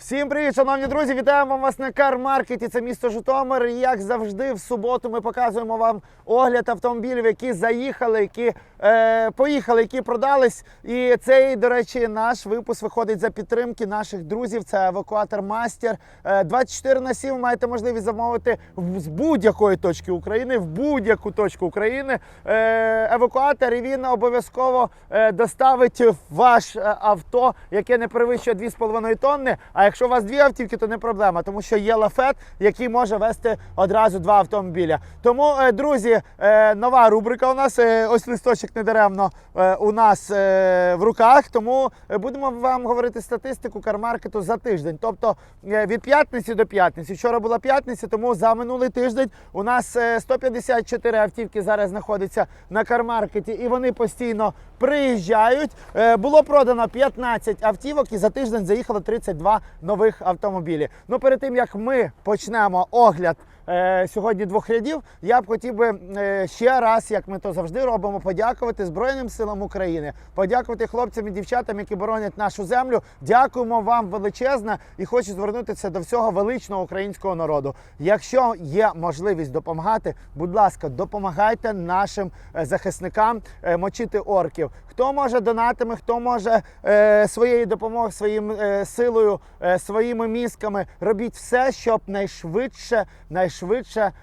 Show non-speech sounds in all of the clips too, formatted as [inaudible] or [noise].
Всім привіт, шановні друзі! Вітаємо вас на Кар-маркеті. Це місто Житомир. І як завжди, в суботу ми показуємо вам огляд автомобілів, які заїхали, які е, поїхали, які продались. І цей, до речі, наш випуск виходить за підтримки наших друзів. Це евакуатор Мастер. Е, 24 на 7 маєте можливість замовити з будь-якої точки України, в будь-яку точку України. Е, евакуатор і він обов'язково е, доставить ваш е, авто, яке не перевищує 2,5 тонни. А якщо у вас дві автівки, то не проблема, тому що є лафет, який може вести одразу два автомобіля. Тому, е, друзі, е, нова рубрика у нас. е, Ось листочок недаремно у нас в руках. Тому будемо вам говорити статистику кармаркету за тиждень. Тобто від п'ятниці до п'ятниці. Вчора була п'ятниця, тому за минулий тиждень у нас е, 154 автівки зараз знаходяться на кармаркеті, і вони постійно приїжджають. Було продано 15 автівок, і за тиждень заїхало 32 нових автомобілів. Ну перед тим як ми почнемо огляд. Е, Сьогодні двох рядів я б хотів би е, ще раз, як ми то завжди робимо, подякувати Збройним силам України, подякувати хлопцям і дівчатам, які боронять нашу землю. Дякуємо вам величезно і хочу звернутися до всього величного українського народу. Якщо є можливість допомагати, будь ласка, допомагайте нашим е, захисникам мочити орків. Хто може донатами, хто може своєю допомогою, своїм силою, своїми мізками, робіть все, щоб найшвидше, найшвидше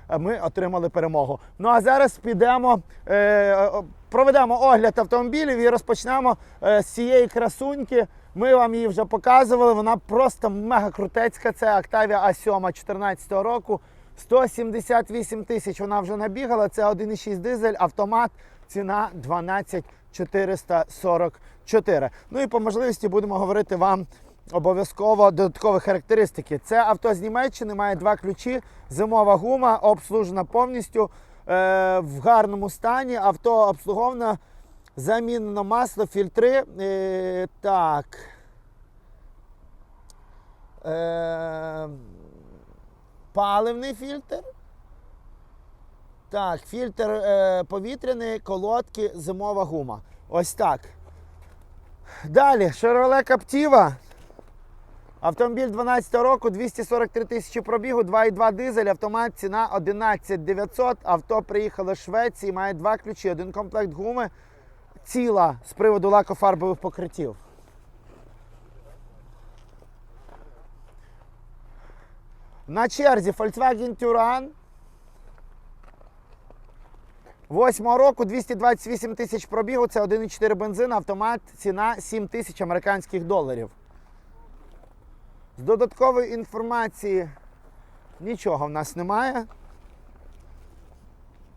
е, ми отримали перемогу. Ну а зараз підемо. Е, Проведемо огляд автомобілів і розпочнемо е, з цієї красуньки. Ми вам її вже показували. Вона просто мега крутецька. Це Octavia A7 2014 року. 178 тисяч вона вже набігала. Це 1,6 дизель, автомат, ціна 12 444. Ну і по можливості будемо говорити вам обов'язково додаткові характеристики. Це авто з Німеччини, має два ключі, зимова гума, обслужена повністю е, в гарному стані. Авто обслуговано, замінено масло, фільтри. Е, так. Е, паливний фільтр. Так, фільтр е, повітряний, колодки, зимова гума. Ось так. Далі, Chevrolet Captiva. Автомобіль 12 року, 243 тисячі пробігу, 2,2 дизель, автомат, ціна 11 900. Авто приїхало з Швеції, має два ключі, один комплект гуми, ціла з приводу лакофарбових покриттів. На черзі Volkswagen Touran. Восьмого року 228 тисяч пробігу, це 1,4 бензин, автомат, ціна 7 тисяч американських доларів. З додаткової інформації нічого в нас немає.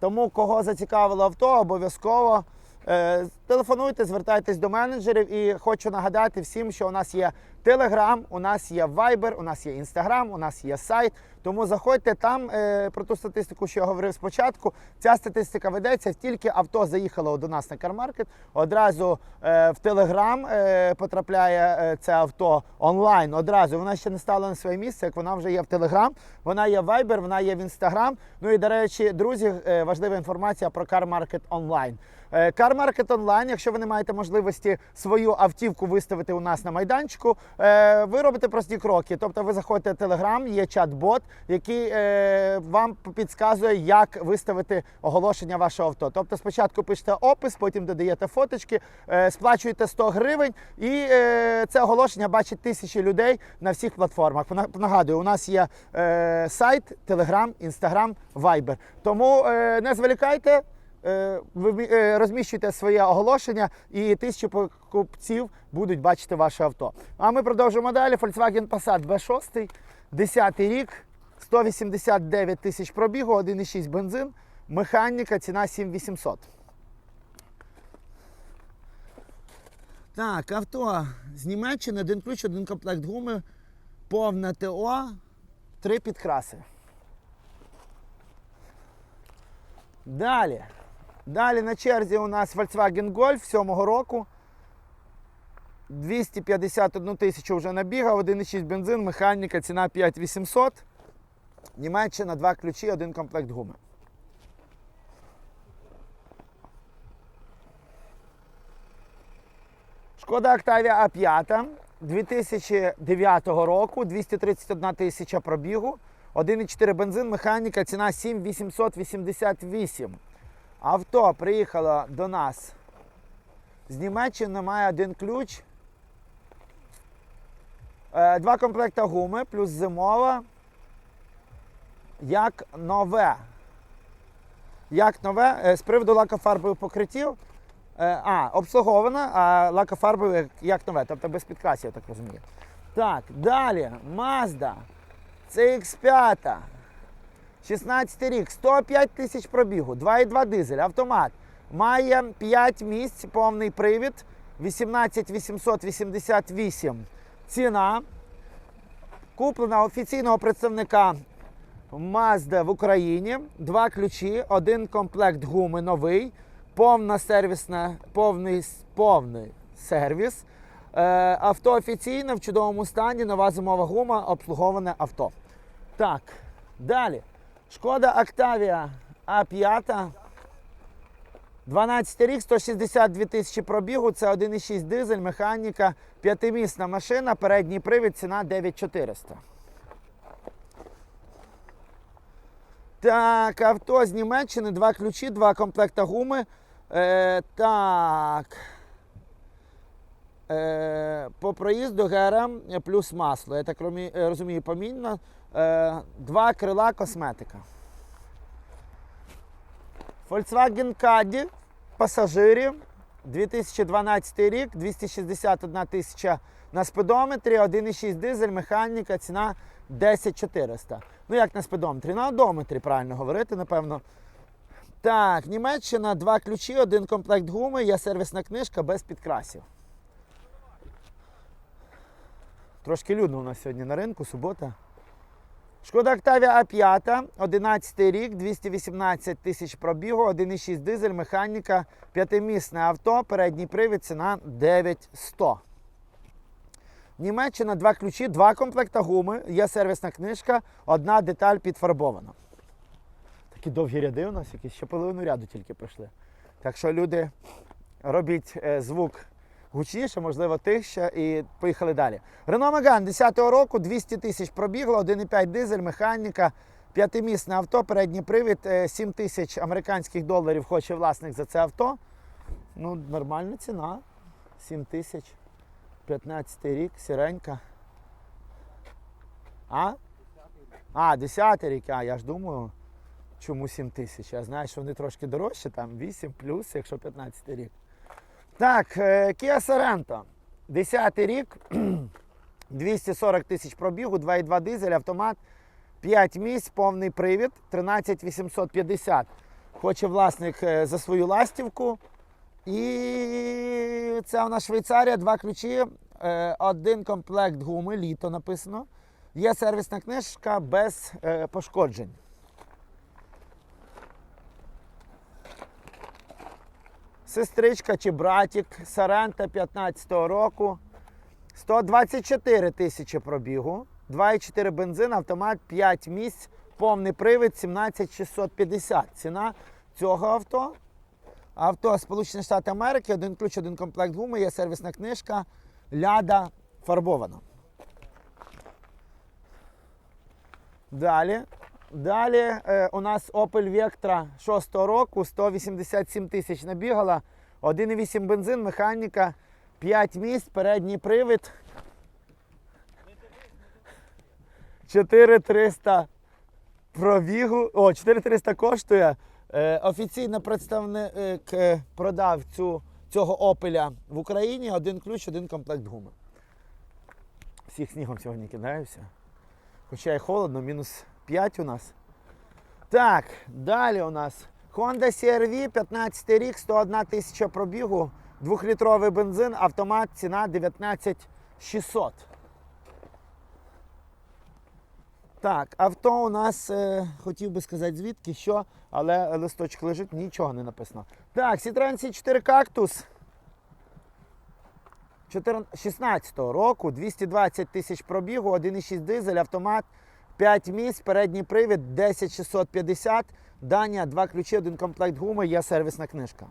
Тому кого зацікавило авто, обов'язково е, телефонуйте, звертайтесь до менеджерів. І хочу нагадати всім, що у нас є Telegram, у нас є Viber, у нас є Instagram, у нас є сайт. Тому заходьте там е, про ту статистику, що я говорив спочатку. Ця статистика ведеться тільки авто заїхало до нас на кармаркет. Одразу е, в Telegram е, потрапляє е, це авто онлайн. Одразу вона ще не стала на своє місце, як вона вже є в Telegram, вона є в Viber, вона є в Instagram. Ну і до речі, друзі, е, важлива інформація про CarMarket Online. Е, CarMarket Online, якщо ви не маєте можливості свою автівку виставити у нас на майданчику, е, ви робите прості кроки. Тобто ви заходите в Telegram, є чат-бот, який е, вам підказує, як виставити оголошення вашого авто. Тобто спочатку пишете опис, потім додаєте фоточки, е, сплачуєте 100 гривень, і це оголошення бачить тисячі людей на всіх платформах. Нагадую, у нас є сайт, Telegram, Instagram, Viber. Тому не зволікайте. Е, ви е, розміщуйте своє оголошення, і тисячі покупців будуть бачити ваше авто. А ми продовжуємо далі. Volkswagen Passat B6, 10 рік, 189 тисяч пробігу, 1,6 бензин, механіка, ціна 7800. Так, авто з Німеччини, один ключ, один комплект гуми, повне ТО, три підкраси. Далі. Далі на черзі у нас Volkswagen Golf 7-го року. 251 тисячу вже набігав, 1,6 бензин, механіка, ціна 5800. Німеччина, два ключі, один комплект гуми. Шкода Octavia A5 2009 року, 231 тисяча пробігу, 1,4 бензин, механіка, ціна 7888. Авто приїхало до нас з Німеччини, має один ключ. Е, Два комплекти гуми, плюс зимова. Як нове. Як нове, Е, з приводу лакофарбових покриттів. Е, А, обслугована, а лакофарбове як- нове, тобто без підкрасів, я так розумію. Так, далі. Mazda. CX5. 16 рік, 105 тисяч пробігу, 2,2 дизель, автомат. Має 5 місць, повний привід, 18 888 ціна. Куплена офіційного представника Mazda в Україні. Два ключі, один комплект гуми новий, повна сервісна, повний, повний сервіс. Е, авто офіційне в чудовому стані, нова зимова гума, обслуговане авто. Так, далі. Шкода Octavia А5. 12 рік, 162 тисячі пробігу, це 1,6 дизель, механіка, п'ятимісна машина, передній привід, ціна 9400. Так, авто з Німеччини, два ключі, два комплекта гуми. Е, так. Е, по проїзду ГРМ плюс масло. Я так е, розумію, помінно. Е, два крила косметика. Volkswagen Caddy, пасажирів, 2012 рік, 261 тисяча на спидометрі, 1,6 дизель, механіка, ціна 10400. Ну як на спидометрі? На одометрі, правильно говорити, напевно. Так, Німеччина, два ключі, один комплект гуми, є сервісна книжка без підкрасів. Трошки людно у нас сьогодні на ринку, субота. Шкода Octavia А5, 11 рік, 218 тисяч пробігу, 1,6 дизель, механіка, п'ятимісне авто, передній привід, ціна 9100. Німеччина, два ключі, два комплекта гуми, є сервісна книжка, одна деталь підфарбована. Такі довгі ряди у нас, якісь ще половину ряду тільки пройшли. Так що люди робіть е, звук гучніше, можливо, тихше, і поїхали далі. Renault Megane 10-го року, 200 тисяч пробігло, 1,5 дизель, механіка, п'ятимісне авто, передній привід, е, 7 тисяч американських доларів хоче власник за це авто. Ну, нормальна ціна. 7 тисяч. 15 рік, сіренька. А? А, 10 рік, а я ж думаю, чому 7 тисяч. Я знаю, що вони трошки дорожчі, там 8 плюс, якщо 15 рік. Так, е, Kia Sorento. 10 рік, [clears throat] 240 тисяч пробігу, 2,2 дизель, автомат, 5 місць, повний привід, 13 850. Хоче власник е, за свою ластівку. І це у нас Швейцарія, два ключі, е, один комплект гуми, літо написано. Є сервісна книжка без пошкоджень. Сестричка чи братік Сарента 15-го року. 124 тисячі пробігу, 2,4 бензин, автомат 5 місць, повний привід 17650. Ціна цього авто. Авто Сполучені Штати Америки, один ключ, один комплект гуми, є сервісна книжка, ляда фарбована. Далі. Далі е, у нас Opel Vectra 6 року, 187 тисяч набігала, 1,8 бензин, механіка, 5 місць, передній привід. 4300 пробігу. О, 4300 коштує. Е, офіційно представник е, продав цю, цього Опеля в Україні. Один ключ, один комплект гуми. Всіх снігом сьогодні кидаюся. Хоча й холодно, мінус 5 у нас. Так, далі у нас Honda CR-V, 15 рік, 101 тисяча пробігу, 2-літровий бензин, автомат, ціна 19600. Так, авто у нас, е, хотів би сказати звідки, що, але листочок лежить, нічого не написано. Так, Citroen C4 Cactus 16 року, 220 тисяч пробігу, 1,6 дизель, автомат, 5 місць, передній привід 10650, Данія, 2 ключі, один комплект гуми, є сервісна книжка.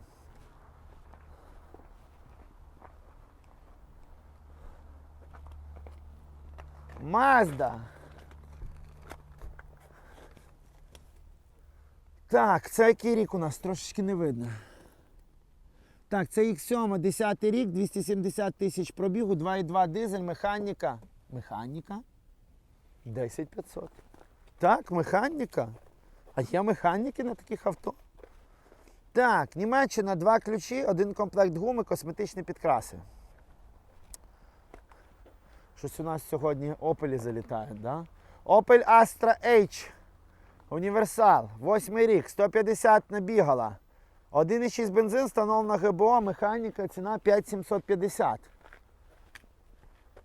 Мазда. Так, це який рік у нас? Трошечки не видно. Так, це X7, 10 рік, 270 тисяч пробігу, 2,2 дизель, механіка. Механіка? 10500. Так, механіка. А є механіки на таких авто? Так, Німеччина, два ключі, один комплект гуми, косметичні підкраси. Щось у нас сьогодні Opel залітають, да? Opel Astra H. Універсал. Восьмий рік, 150 набігала. 1,6 бензин, встановлена ГБО, механіка, ціна 5750.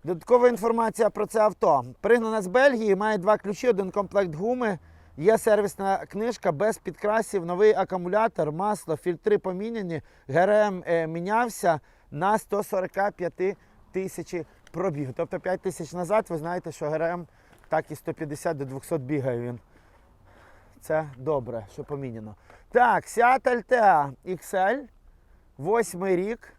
Додаткова інформація про це авто. Пригнана з Бельгії, має два ключі, один комплект гуми. Є сервісна книжка без підкрасів, новий акумулятор, масло, фільтри поміняні. ГРМ е, мінявся на 145 тисяч пробігу. Тобто 5 тисяч назад, ви знаєте, що ГРМ так і 150 до 200 бігає він. Це добре, що поміняно. Так, Seat Altea XL, восьмий рік,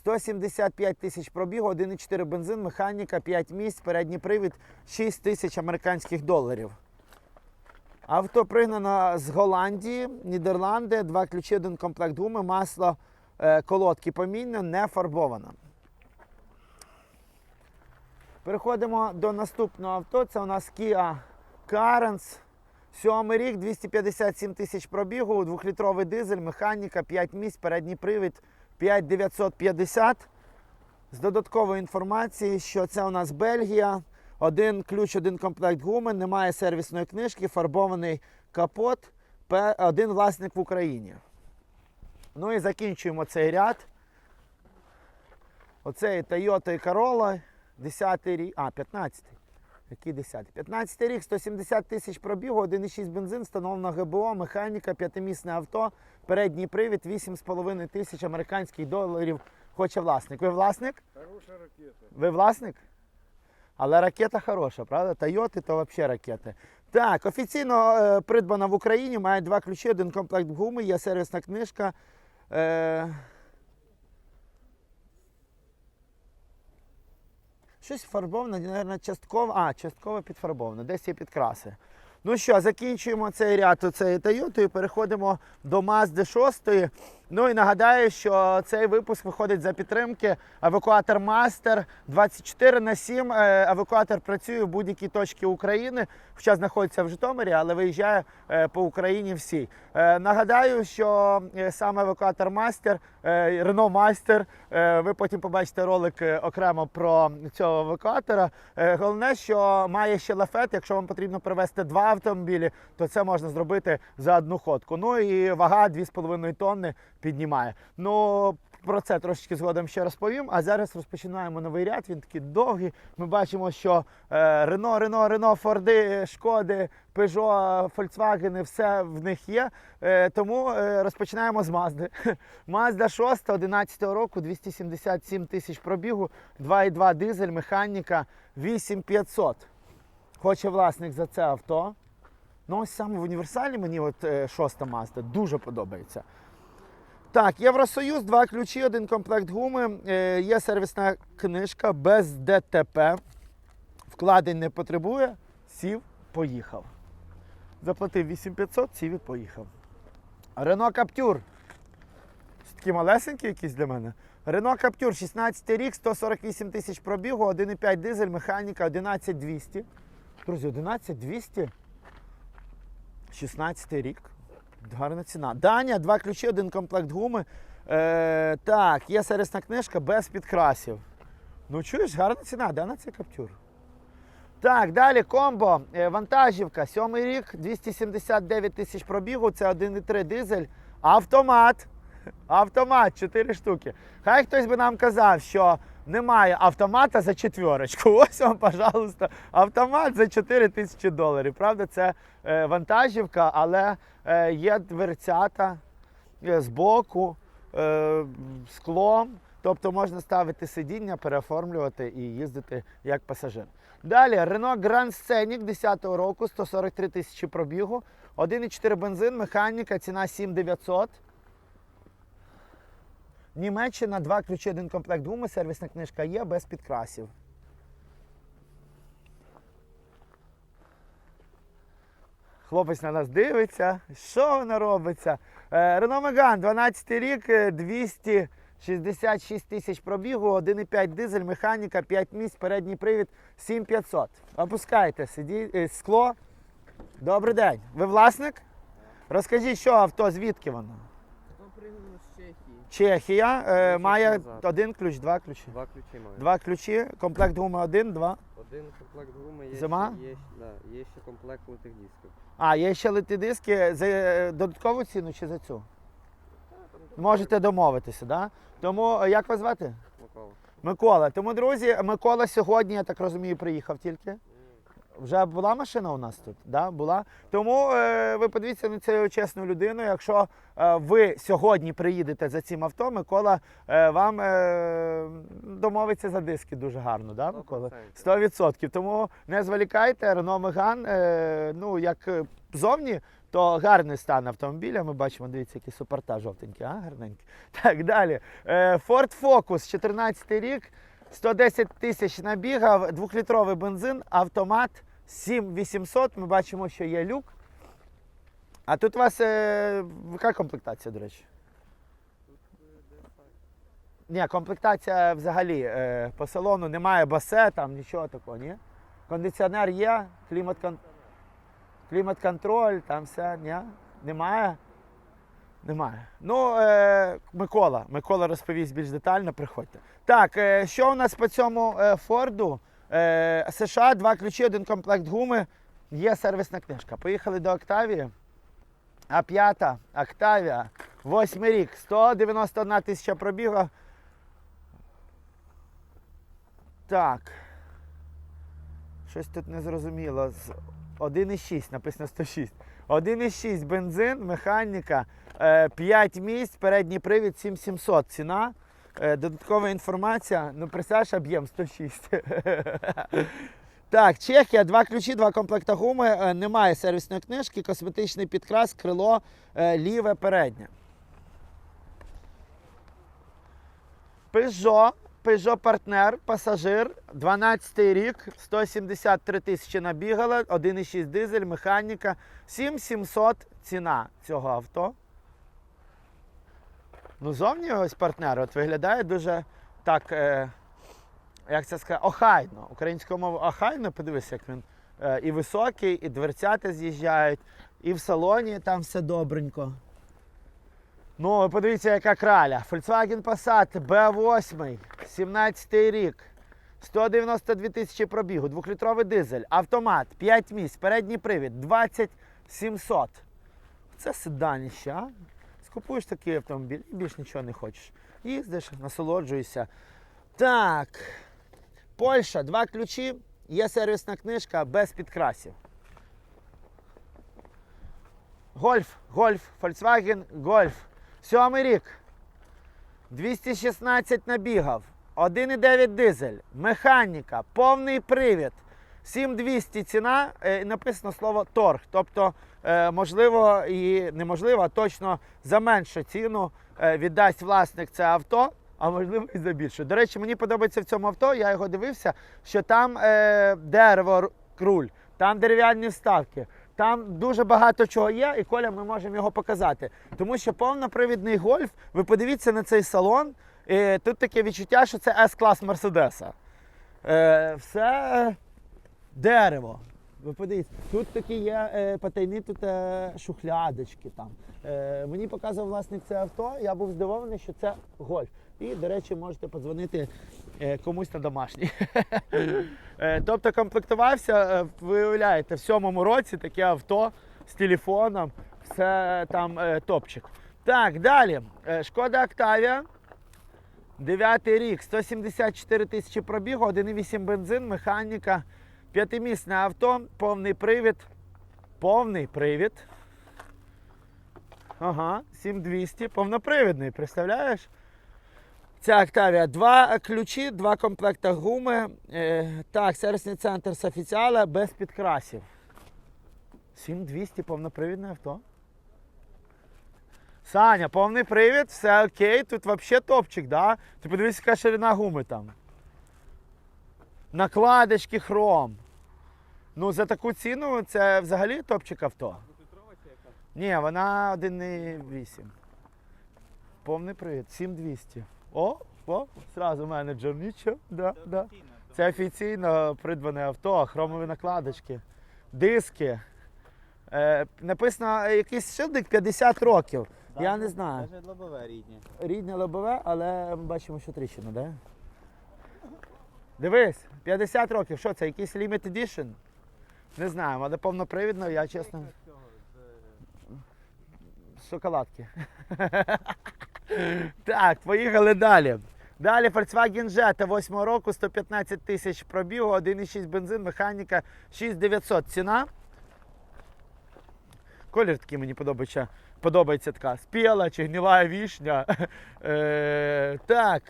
175 тисяч пробігу, 1,4 бензин, механіка, 5 місць, передній привід, 6 тисяч американських доларів. Авто пригнано з Голландії, Нідерланди, два ключі, один комплект гуми, масло, е, колодки помінно, не фарбовано. Переходимо до наступного авто. Це у нас Kia Carens. Сьомий рік, 257 тисяч пробігу, двохлітровий дизель, механіка, 5 місць, передній привід 5950. З додаткової інформації, що це у нас Бельгія. Один ключ, один комплект гуми, немає сервісної книжки, фарбований капот, один власник в Україні. Ну і закінчуємо цей ряд. Оцей Toyota Corolla, 10 рік, а, 15. Який 10? 15 рік, 170 тисяч пробігу, 1,6 бензин, встановлена ГБО, механіка, п'ятимісне авто, передній привід, 8,5 тисяч американських доларів хоче власник. Ви власник? Хорошая ракета. Ви власник? Але ракета хороша, правда? Тойоти то взагалі ракети. Так, офіційно е, придбана в Україні, має два ключі, один комплект гуми, є сервісна книжка. Е, щось фарбоване, мабуть, частково. А, частково підфарбоване, десь є підкраси. Ну що, закінчуємо цей ряд оцеї Toyota і переходимо до Mazda 6. Ну і нагадаю, що цей випуск виходить за підтримки евакуатор Мастер 24 на 7. Е, Евакуатор працює в будь-якій точці України. Хоча знаходиться в Житомирі, але виїжджає е, по Україні всій. Е, Нагадаю, що саме евакуатор Мастер, Рено Мастер. Ви потім побачите ролик окремо про цього евакуатора. Головне, що має ще лафет. Якщо вам потрібно привезти два автомобілі, то це можна зробити за одну ходку. Ну і вага 2,5 тонни піднімає. Ну про це трошечки згодом ще розповім. А зараз розпочинаємо новий ряд. Він такий довгий. Ми бачимо, що Рено, Рено, Рено, Форди, Шкоди, Peugeot, Volkswagen, все в них є. Е, тому е, розпочинаємо з Мазди. Mazda 6 11 року, 277 тисяч пробігу, 2,2 дизель, механіка 8500. Хоче власник за це авто. Ну, ось саме в універсалі мені от е, шоста Mazda дуже подобається. Так, Євросоюз, два ключі, один комплект гуми. Е, є сервісна книжка без ДТП. Вкладень не потребує. Сів, поїхав. Заплатив 8500, сів і поїхав. Рено Каптюр. Такі малесенькі якісь для мене. Рено Каптюр, 16 рік, 148 тисяч пробігу, 1,5 дизель, механіка 11200. Друзі, 11200. 16 рік. Гарна ціна. Даня, два ключі, один комплект гуми. Е, так, є сервісна книжка без підкрасів. Ну, чуєш, гарна ціна, де на цей каптюр? Так, далі комбо. Е, вантажівка. Сьомий рік, 279 тисяч пробігу, це 1,3 дизель. Автомат. Автомат, 4 штуки. Хай хтось би нам казав, що немає автомата за четверочку. [laughs] Ось вам, пожалуйста, автомат за 4 тисячі доларів. Правда, це е, вантажівка, але е, є дверцята е, збоку, е, склом. Тобто можна ставити сидіння, переоформлювати і їздити як пасажир. Далі Renault Grand Scenic 10-го року, 143 тисячі пробігу, 1,4 бензин, механіка, ціна 7900. Німеччина, два ключі, один комплект гуми, сервісна книжка є без підкрасів. Хлопець на нас дивиться, що воно робиться. Е, Рено Меган, 12 рік, е, 266 тисяч пробігу, 1,5 дизель, механіка, 5 місць, передній привід, 7500. Опускайте сиді, е, скло. Добрий день. Ви власник? Розкажіть, що авто, звідки воно? Чехія е, має назад. один ключ, два ключі. Два ключі маю. Два ключі, комплект гуми один, два. Один комплект гуми є. Зима? Ще, є, да, є ще комплект литих дисків. А, є ще литі диски за е, додаткову ціну чи за цю? Можете домовитися, да? Тому е, як вас звати? Микола. Микола. Тому, друзі, Микола сьогодні, я так розумію, приїхав тільки. Вже була машина у нас тут? Да, була. Тому е, ви подивіться на цю чесну людину. Якщо е, ви сьогодні приїдете за цим авто, Микола е, вам е, домовиться за диски дуже гарно, да, Микола? 100%. Тому не зволікайте, Рено Меган, е, ну як зовні, то гарний стан автомобіля. Ми бачимо, дивіться, які супорта жовтенькі, а гарненькі. [laughs] Так далі. Е, Ford Focus, 14 рік, 110 тисяч набігав, двохлітровий бензин, автомат 7800. Ми бачимо, що є люк. А тут у вас е, яка комплектація, до речі? Ні, комплектація взагалі е, по салону немає басе, там нічого такого, ні? Кондиціонер є, клімат, кон... клімат-контроль, там все, ні? Немає? Немає. Ну, е, Микола. Микола розповість більш детально, приходьте. Так, е, що у нас по цьому е, Форду? Е, США, два ключі, один комплект гуми, є сервісна книжка. Поїхали до Октавії. А п'ята Октавія, восьмий рік, 191 тисяча пробігу. Так. Щось тут не зрозуміло. 1,6, написано 106. 1,6 бензин, механіка, 5 місць, передній привід 7700. Ціна. Е, Додаткова інформація. Ну, представляєш, об'єм 106. [laughs] Так, Чехія, два ключі, два комплекта гуми. Е, Немає сервісної книжки, косметичний підкрас, крило, е, ліве, переднє. Peugeot, Peugeot партнер, пасажир, 12 рік, 173 тисячі набігала, 1,6 дизель, механіка, 7700 ціна цього авто. Ну, зовні ось партнер от виглядає дуже так, е, як це сказати, охайно. Українською мовою охайно, подивись, як він е, і високий, і дверцята з'їжджають, і в салоні там все добренько. Ну, ви подивіться, яка краля. Volkswagen Passat B8, 17 рік. 192 тисячі пробігу, двохлітровий дизель, автомат, 5 місць, передній привід, 20700. Це седаніще, а? Скупуєш такий автомобіль і більш нічого не хочеш. Їздиш, насолоджуєшся. Так. Польща, два ключі, є сервісна книжка без підкрасів. Гольф, гольф, Volkswagen Golf. Сьомий рік. 216 набігав. 1,9 дизель, механіка, повний привід. 7200 ціна, е, написано слово торг. Тобто, е, можливо, і неможливо, а точно за меншу ціну е, віддасть власник це авто, а можливо і за більше. До речі, мені подобається в цьому авто, я його дивився, що там е, дерево круль, там дерев'яні вставки. Там дуже багато чого є, і Коля, ми можемо його показати. Тому що повнопривідний гольф, ви подивіться на цей салон. І тут таке відчуття, що це С-клас Мерседеса. Е, все дерево. Ви подивіться, тут такі є е, потайні тут е, шухлядочки. Там. Е, мені показував власник це авто, я був здивований, що це гольф. І, до речі, можете подзвонити е, комусь на домашній. [laughs] Е, тобто комплектувався, е, ви уявляєте, в сьомому році таке авто з телефоном, все там е, топчик. Так, далі. Е, Шкода Октавія. Дев'ятий рік, 174 тисячі пробігу, 1,8 бензин, механіка, п'ятимісне авто, повний привід. Повний привід. Ага, 7200, повнопривідний, представляєш? Ця Октавія. Два ключі, два комплекта гуми. Е, так, сервісний центр з офіціала без підкрасів. 7200 повнопривідне авто. Саня, повний привід, все окей, тут взагалі топчик, да? Ти подивись, яка ширина гуми там. Накладочки хром. Ну, за таку ціну це взагалі топчик авто. Ні, вона 1,8. Повний привід, 7200. О, о, зразу менеджер. Нічого, да, да. Це офіційно придбане авто, хромові накладочки, диски. Е, написано е, якийсь шилдик 50 років. Я не знаю. Навіть лобове рідні. Рідне лобове, але ми бачимо, що тріщина, да? Дивись, 50 років. Що це? Якийсь limited edition? Не знаю, але повнопривідно, я чесно. з шоколадки. так, поїхали далі. Далі Volkswagen Jetta 8 року, 115 тисяч пробігу, 1,6 бензин, механіка 6900 ціна. Колір такий мені подобається. Подобається така спіла чи гніла вішня. [laughs] Е, так.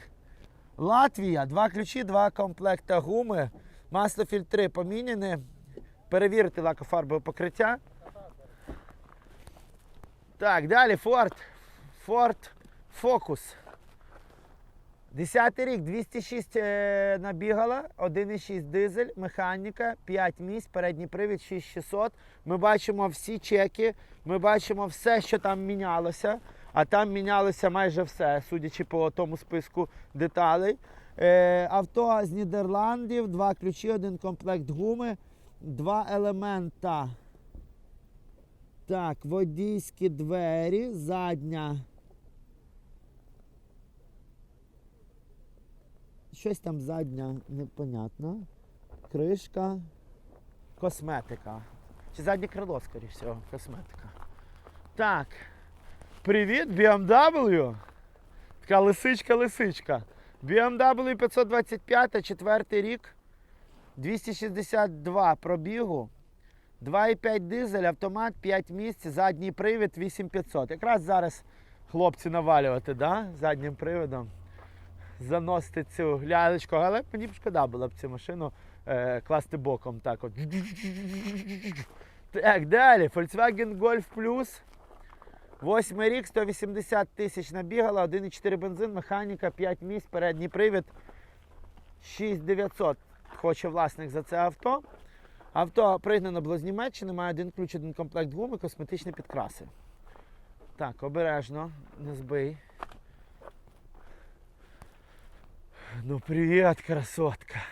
Латвія, два ключі, два комплекта гуми, маслофільтри поміняні. Перевірити лакофарбове покриття. Так, далі Ford. Ford Focus. 10 рік, 206 е, набігала, 1,6 дизель, механіка, 5 місць, передній привід 6600. Ми бачимо всі чеки, ми бачимо все, що там мінялося. А там мінялося майже все, судячи по тому списку деталей. Е, авто з Нідерландів, два ключі, один комплект гуми, два елемента. Так, водійські двері, задня. Щось там задня, непонятно. Кришка, косметика. Чи заднє крило, скоріш всього, косметика. Так. Привіт, BMW. Така лисичка-лисичка. BMW 525, четвертий рік. 262 пробігу. 2,5 дизель, автомат, 5 місць, задній привід 8500. Якраз зараз хлопці навалювати, да? заднім приводом. Заносити цю лялечку, але мені б шкода було б цю машину е, класти боком. Так, от. так, далі. Volkswagen Golf Plus. Восьмий рік, 180 тисяч набігала, 1,4 бензин, механіка, 5 місць, передній привід. 6900 хоче власник за це авто. Авто пригнано було з Німеччини, має один ключ, один комплект гуми, косметичні підкраси. Так, обережно, не збий. Ну, привіт, красотка.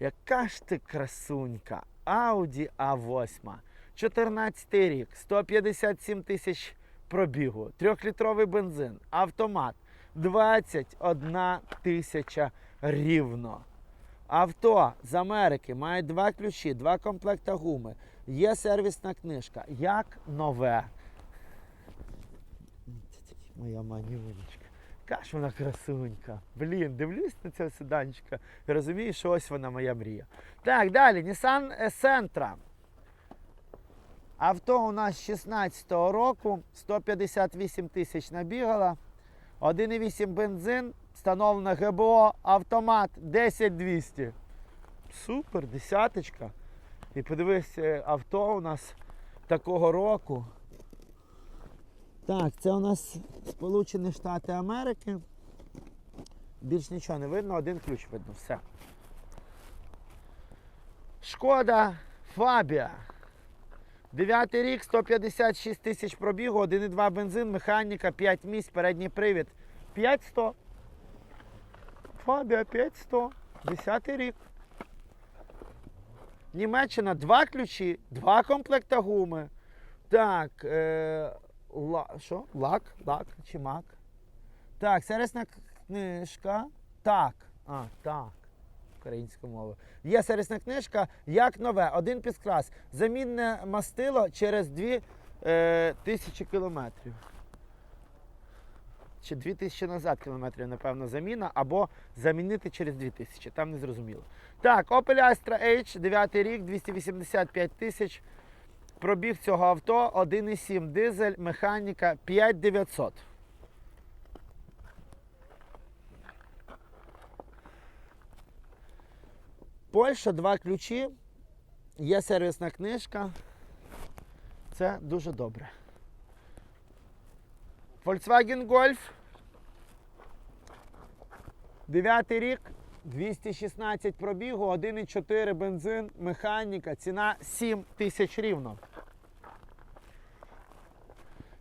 Яка ж ти красунька? Audi A8. 14 рік, 157 тисяч пробігу, трьохлітровий бензин, автомат, 21 тисяча рівно. Авто з Америки має два ключі, два комплекта гуми. Є сервісна книжка. Як нове. Моя манюнечка. Яка ж вона красунька. Блін, дивлюсь на цього седанчика і розумію, що ось вона моя мрія. Так, далі. Nissan Sentra. Авто у нас 16-го року, 158 тисяч набігала. 1,8 бензин, встановлено ГБО, автомат 10200. Супер, десяточка. І подивись, е, авто у нас такого року. Так, це у нас Сполучені Штати Америки. Більш нічого не видно, один ключ видно, все. Шкода Фабія. Дев'ятий рік, 156 тисяч пробігу, 1,2 бензин, механіка, 5 місць, передній привід. 5100. Фабія 5100. Десятий рік. Німеччина два ключі, два комплекта гуми. Так, е, ла, що? Лак, лак чи мак? Так, сервісна книжка. Так. А, так. Українська мова. Є сервісна книжка, як нове, один підкрас. Замінне мастило через 2 е, тисячі кілометрів. Чи 2 тисячі назад кілометрів, напевно, заміна, або замінити через 2 тисячі, там не зрозуміло. Так, Opel Astra H, 9 рік, 285 тисяч. Пробіг цього авто 1,7 дизель, механіка 5900. Польща, два ключі, є сервісна книжка. Це дуже добре. Volkswagen Golf. Дев'ятий рік, 216 пробігу, 1,4 бензин, механіка, ціна 7 тисяч рівно.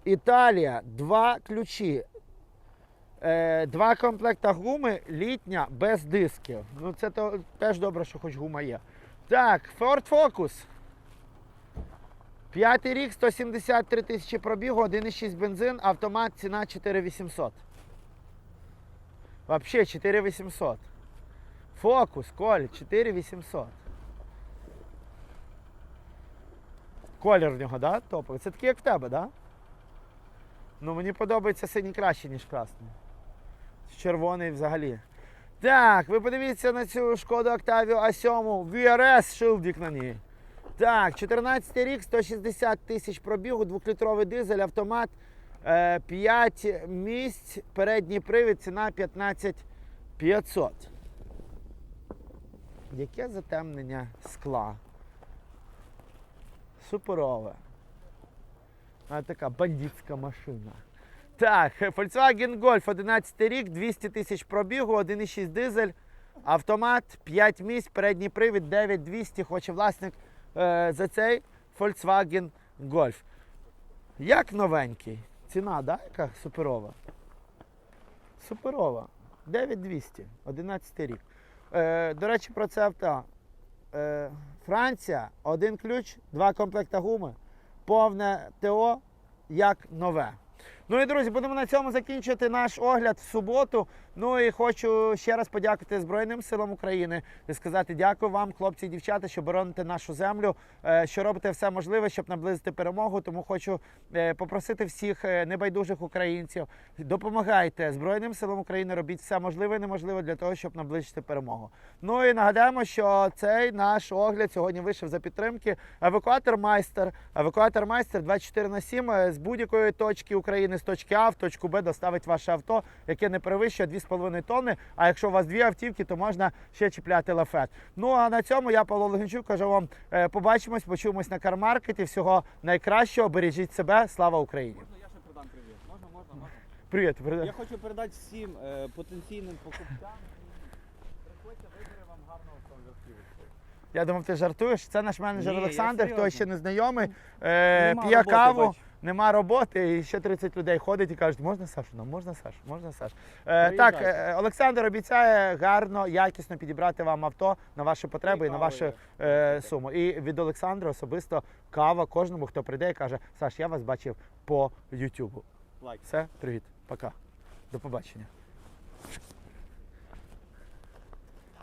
Італія, два ключі. Е, два комплекта гуми літня без дисків. Ну це то, теж добре, що хоч гума є. Так, Ford Focus. П'ятий рік, 173 тисячі пробігу, 1,6 бензин, автомат, ціна 4800. Вообще 4800. Фокус, Коль, 4800. Колір в нього, да? Топовий. Це такий, як в тебе, да? Ну мені подобається синій краще, ніж красний. Червоний взагалі. Так, ви подивіться на цю шкоду Octavia A7 VRS шилдик на ній. Так, 14 рік, 160 тисяч пробігу, 2-літровий дизель, автомат, 5 місць, передній привід, ціна 15 500. Яке затемнення скла? Суперове. А така бандитська машина. Так, Volkswagen Golf 11 рік, 200 тисяч пробігу, 1,6 дизель, автомат, 5 місць, передній привід, 9200, хоче власник е, за цей Volkswagen Golf. Як новенький. Ціна, да? Яка суперова? Суперова. 9200, 11 рік. Е, до речі, про це авто. Е, Франція, один ключ, два комплекта гуми, повне ТО, як нове. Ну і друзі, будемо на цьому закінчувати наш огляд в суботу. Ну і хочу ще раз подякувати Збройним силам України і сказати дякую вам, хлопці і дівчата, що бороните нашу землю, е, що робите все можливе, щоб наблизити перемогу. Тому хочу е, попросити всіх е, небайдужих українців, допомагайте Збройним силам України, робіть все можливе і неможливе для того, щоб наблизити перемогу. Ну і нагадаємо, що цей наш огляд сьогодні вийшов за підтримки евакуатор майстер. Евакуатор майстер 24 на 7 е, з будь-якої точки України, з точки А в точку Б доставить ваше авто, яке не перевищує 2,5 тонни. А якщо у вас дві автівки, то можна ще чіпляти лафет. Ну а на цьому я Павло Логінчук кажу вам е, побачимось, почуємось на кармаркеті. Всього найкращого, бережіть себе, слава Україні! Можна я ще передам привіт? Можна, можна, можна. Привіт. Я хочу передати всім е, потенційним покупцям. Приходьте, вибере вам гарного автомобіля. Я думав, ти жартуєш. Це наш менеджер Ні, я Олександр, хто серйозно. ще не знайомий. Е, Нема п'є роботи, каву, бач. Нема роботи, і ще 30 людей ходить і кажуть, можна Сашу? Нам можна Сашу? Можна Сашу? Е, так, е, Олександр обіцяє гарно, якісно підібрати вам авто на ваші потреби і, на вашу е, суму. І від Олександра особисто кава кожному, хто прийде і каже, Саш, я вас бачив по Ютубу. Лайк. Все, привіт, пока. До побачення.